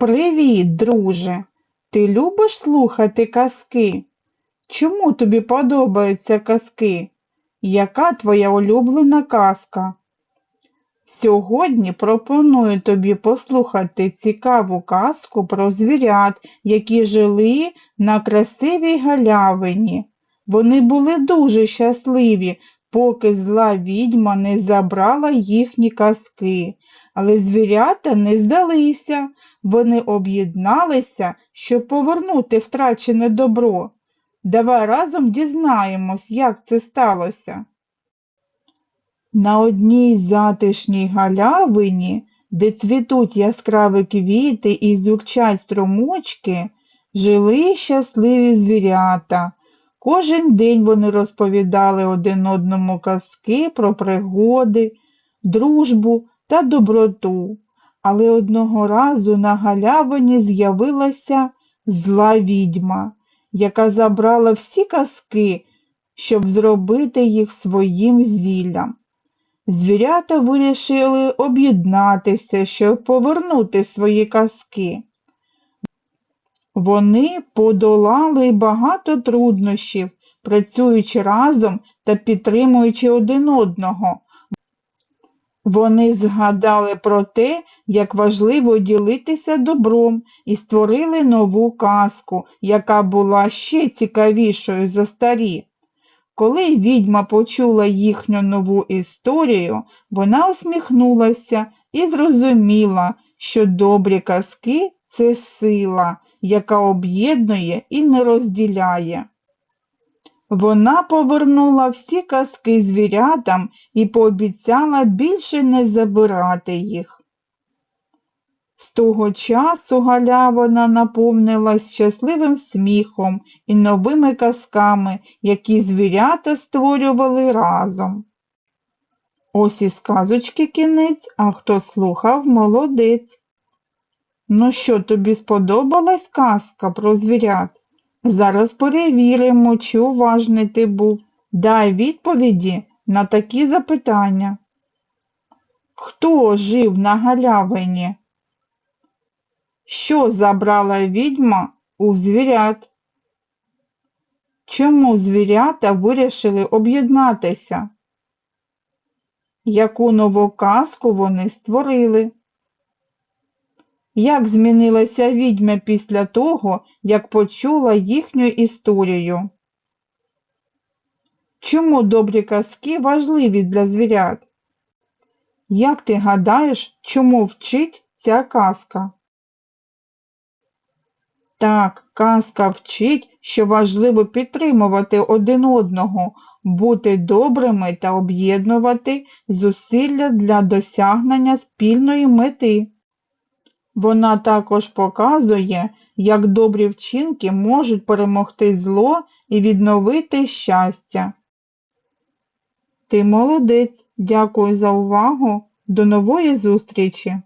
Привіт, друже. Ти любиш слухати казки? Чому тобі подобаються казки? Яка твоя улюблена казка? Сьогодні пропоную тобі послухати цікаву казку про звірят, які жили на красивій галявині. Вони були дуже щасливі, поки зла відьма не забрала їхні казки. Але звірята не здалися, вони об'єдналися, щоб повернути втрачене добро. Давай разом дізнаємось, як це сталося. На одній затишній галявині, де цвітуть яскраві квіти і зюрчать струмочки, жили щасливі звірята. Кожен день вони розповідали один одному казки про пригоди, дружбу та доброту. Але одного разу на галявині з'явилася зла відьма, яка забрала всі казки, щоб зробити їх своїм зіллям. Звірята вирішили об'єднатися, щоб повернути свої казки. Вони подолали багато труднощів, працюючи разом та підтримуючи один одного. Вони згадали про те, як важливо ділитися добром і створили нову казку, яка була ще цікавішою за старі. Коли відьма почула їхню нову історію, вона усміхнулася і зрозуміла, що добрі казки це сила, яка об'єднує і не розділяє. Вона повернула всі казки звірятам і пообіцяла більше не забирати їх. З того часу галявина наповнилась щасливим сміхом і новими казками, які звірята створювали разом. Ось і сказочки кінець, а хто слухав, молодець. Ну що, тобі сподобалась казка про звірят? Зараз перевіримо, чи уважний ти був. Дай відповіді на такі запитання. Хто жив на галявині? Що забрала відьма у звірят? Чому звірята вирішили об'єднатися? Яку нову казку вони створили? Як змінилася відьма після того, як почула їхню історію? Чому добрі казки важливі для звірят? Як ти гадаєш, чому вчить ця казка? Так, казка вчить, що важливо підтримувати один одного, бути добрими та об'єднувати зусилля для досягнення спільної мети. Вона також показує, як добрі вчинки можуть перемогти зло і відновити щастя. Ти молодець, дякую за увагу. До нової зустрічі!